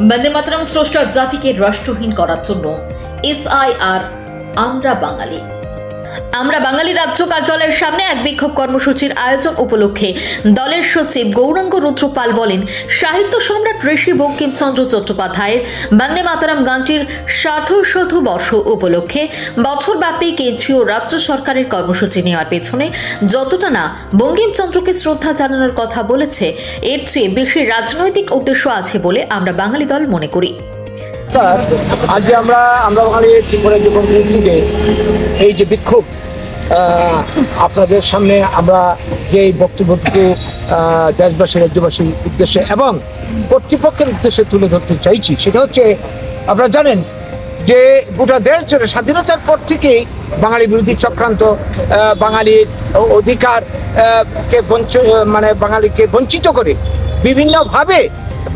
বন্দে মাতরম স্রষ্টা জাতিকে রাষ্ট্রহীন করার জন্য আর আমরা বাঙালি। আমরা বাঙালি রাজ্য কার্যালয়ের সামনে এক বিক্ষোভ কর্মসূচির আয়োজন উপলক্ষে দলের সচিব গৌরাঙ্গ রুদ্রপাল বলেন, সাহিত্য সম্রাট ঋষি বঙ্কিমচন্দ্র চট্টোপাধ্যায়ের বন্দে মাতরম গানটির সার্ধশত বর্ষ উপলক্ষে বছরব্যাপী কেন্দ্রীয় রাজ্য সরকারের কর্মসূচি নেওয়ার পেছনে যতটা না বঙ্কিমচন্দ্রকে শ্রদ্ধা জানানোর কথা বলেছে, এর চেয়ে বেশি রাজনৈতিক উদ্দেশ্য আছে বলে আমরা বাঙালি দল মনে করি। আজ আমরা আমরা বাঙালি যুবক লীগে এই যে বিক্ষোভ আপনাদের সামনে আমরা যে বক্তব্যটুকু দেশবাসী, রাজ্যবাসীর উদ্দেশ্যে এবং কর্তৃপক্ষের উদ্দেশ্যে তুলে ধরতে চাইছি, সেটা হচ্ছে আপনারা জানেন যে গোটা দেশ জুড়ে স্বাধীনতার পর থেকেই বাঙালি বিরোধী চক্রান্ত বাঙালির অধিকার কে বঞ্চ মানে বাঙালিকে বঞ্চিত করে বিভিন্নভাবে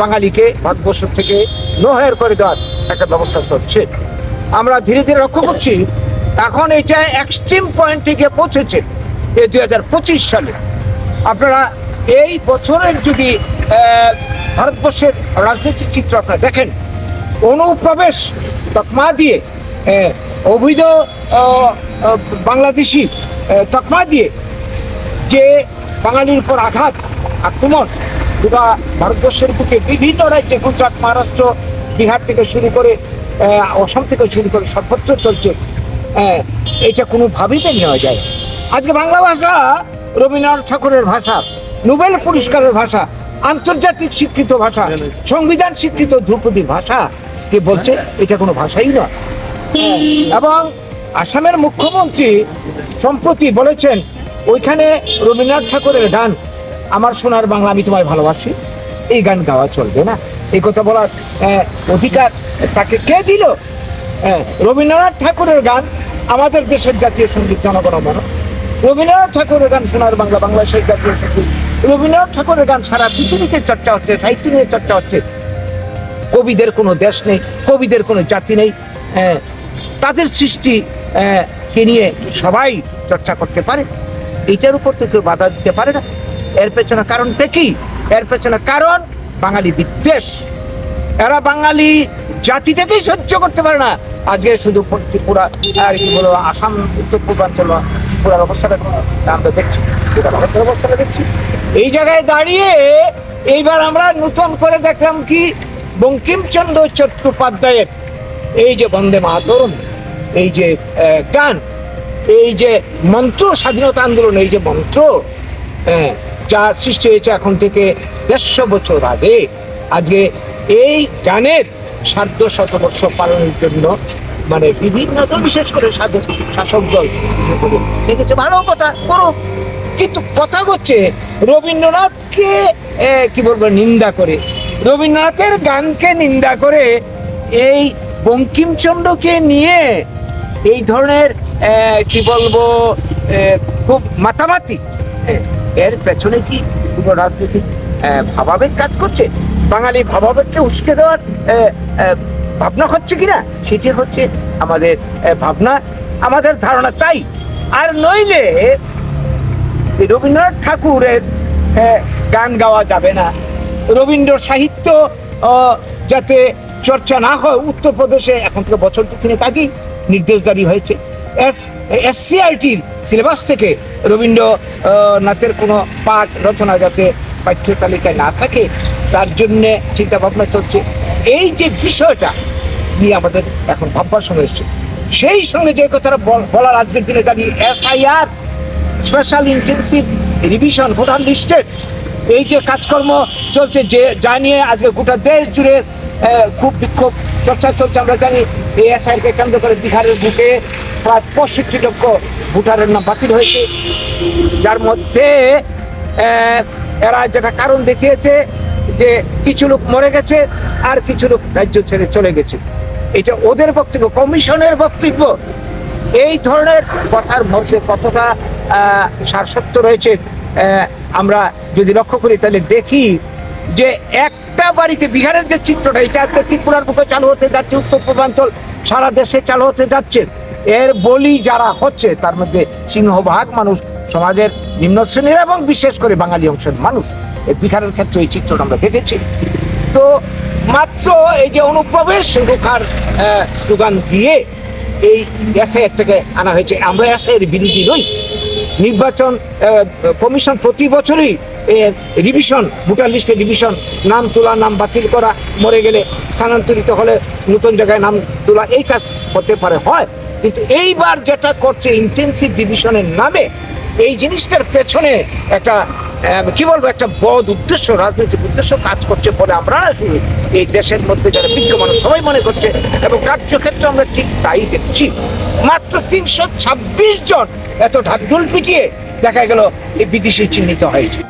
বাঙালিকে ভারতবর্ষ থেকে নোহের করে দেওয়ার একটা ব্যবস্থা চলছে। আমরা ধীরে ধীরে লক্ষ্য করছি এখন এটা এক্সট্রিম পয়েন্টে গিয়ে পৌঁছেছে এই দুই হাজার পঁচিশ সালে। আপনারা এই বছরের যদি ভারতবর্ষের রাজনৈতিক চিত্র আপনারা দেখেন, অনুপ্রবেশ তকমা দিয়ে অবৈধ বাংলাদেশি তকমা দিয়ে যে বাঙালির উপর আঘাত, আক্রমণ গোটা ভারতবর্ষের বুকে বিভিন্ন রাজ্যে গুজরাট, মহারাষ্ট্র, বিহার থেকে শুরু করে অসম থেকে শুরু করে সর্বত্র চলছে হ্যাঁ, এটা কোনোভাবেই মেনে নেওয়া যায় আজকে বাংলা ভাষা রবীন্দ্রনাথ ঠাকুরের ভাষা নোবেল পুরস্কারের ভাষা আন্তর্জাতিক স্বীকৃত ভাষা সংবিধান স্বীকৃত ধ্রুপদীর ভাষা কে বলছে এটা কোনো ভাষাই নয়। এবং আসামের মুখ্যমন্ত্রী সম্প্রতি বলেছেন ওইখানে রবীন্দ্রনাথ ঠাকুরের গান আমার সোনার বাংলা আমি তোমায় ভালোবাসি এই গান গাওয়া চলবে না। এই কথা বলার অধিকার তাকে কে দিল? রবীন্দ্রনাথ ঠাকুরের গান আমাদের দেশের জাতীয় সংগীত জনগণ মন রবীন্দ্রনাথ ঠাকুরের গান সোনার বাংলা বাংলাদেশের জাতীয় সংগীত। রবীন্দ্রনাথ ঠাকুরের গান সারা পৃথিবীতে চর্চা হচ্ছে সাহিত্য নিয়ে চর্চা হচ্ছে। কবিদের কোনো দেশ নেই কবিদের কোনো জাতি নেই। আহ, তাদের সৃষ্টি আহ, কে নিয়ে সবাই চর্চা করতে পারে। এটার উপর তো কেউ বাধা দিতে পারে না। এর পেছনে কারণটা কি? এর পেছনে কারণ বাঙালি বিদ্বেষ। এরা বাঙালি জাতি থেকেই সহ্য করতে পারে না। আজকে শুধু ত্রিপুরা, আর কি বলো আসাম, উত্তর পূর্বাঞ্চল, ত্রিপুরার অবস্থাটা আমরা দেখছি ভারতের অবস্থাটা দেখছি। এই জায়গায় দাঁড়িয়ে এইবার আমরা নতুন করে দেখলাম কি, বঙ্কিমচন্দ্র চট্টোপাধ্যায়ের এই যে বন্দে মাতরম, এই যে গান, এই যে মন্ত্র, স্বাধীনতা আন্দোলন, এই যে মন্ত্র যা সৃষ্টি হয়েছে এখন থেকে দেড়শো বছর আগে আজকে এই গানের সার্ধ শতবর্ষ পালনের জন্য মানে বিভিন্ন দল বিশেষ করে সাধু শাসক দল দেখেছে? ভালো কথা করো কিন্তু কথা হচ্ছে রবীন্দ্রনাথকে কি বলব নিন্দা করে। রবীন্দ্রনাথের গানকে নিন্দা করে এই বঙ্কিমচন্দ্রকে নিয়ে এই ধরনের কি বলব খুব মাতামাতি। এর পেছনে কি আহ, ভাবাবেগ কাজ করছে? বাঙালি ভাবাবেগকে উস্কে দেওয়ার ভাবনা হচ্ছে কিনা সেটি হচ্ছে আমাদের ভাবনা আমাদের ধারণা। তাই আর নইলে রবীন্দ্রনাথ ঠাকুরের গান গাওয়া যাবে না। রবীন্দ্র সাহিত্য যাতে চর্চা না হয় উত্তরপ্রদেশে এখন থেকে বছর দুখানেক আগেই নির্দেশ জারি হয়েছে। এস এসসিআরটির সিলেবাস থেকে রবীন্দ্র আহ, নাথের কোনো পাঠ রচনা যাতে পাঠ্য তালিকায় না থাকে, তার জন্যে চিন্তা ভাবনা চলছে। এই যে বিষয়টা নিয়ে আমাদের এখন ভাববার সময় এসছে। সেই সঙ্গে যে কথাটা বল- বলার আজকের দিনে দাঁড়িয়ে SIR, special intensive revision voter লিস্টের এই যে কাজকর্ম চলছে, যে যা নিয়ে আজকে গোটা দেশ জুড়ে খুব বিক্ষোভ চর্চা চলছে। আমরা জানি এই এসআইকে কেন্দ্র করে বিহারের বুকে প্রায় পঁয়ষট্টি লক্ষ ভোটারের নাম বাতিল হয়েছে। যার মধ্যে এরা যেটা কারণ দেখিয়েছে যে কিছু লোক মরে গেছে আর কিছু লোক রাজ্য ছেড়ে চলে গেছে। এটা ওদের বক্তব্য কমিশনের বক্তব্য। এই ধরনের কথার মধ্যে কতটা আহ, সারসত্য রয়েছে আমরা যদি লক্ষ্য করি তাহলে দেখি যে একটা বাড়িতে বিহারের যে চিত্রটা এটা আজকে ত্রিপুরার বুকে চালু হতে যাচ্ছে উত্তর পূর্বাঞ্চল সারা দেশে চালু হতে যাচ্ছে। এর বলি যারা হচ্ছে তার মধ্যে সিংহভাগ মানুষ সমাজের নিম্ন শ্রেণির এবং বিশেষ করে বাঙালি অংশের মানুষ। এই বিহারের ক্ষেত্রে এই চিত্রটা আমরা দেখেছি। তো মাত্র এই যে অনুপ্রবেশ, রোখার স্লোগান দিয়ে এই এসআইয়ের থেকে আনা হয়েছে। আমরা এসআইয়ের বিরোধী নই। নির্বাচন কমিশন প্রতি বছরই রিভিশন, ভোটার লিস্টে রিভিশন, নাম তোলা, নাম বাতিল করা, মরে গেলে স্থানান্তরিত হলে নতুন জায়গায় নাম তোলা, এই কাজ হতে পারে, হয়। কিন্তু এইবার যেটা করছে ইন্টেন্সিভ ডিভিশনের নামে এই জিনিসটার পেছনে একটা কি বলব, একটা বদ উদ্দেশ্য, রাজনৈতিক উদ্দেশ্য কাজ করছে বলে আমরা শুনি এই দেশের মধ্যে যারা বিজ্ঞ মানুষ সবাই মনে করছে এবং কার্যক্ষেত্রে আমরা ঠিক তাই দেখছি। মাত্র তিনশো ছাব্বিশ জন এত ঢাকঢোল পিটিয়ে দেখা গেল এই বিদেশি চিহ্নিত হয়েছে।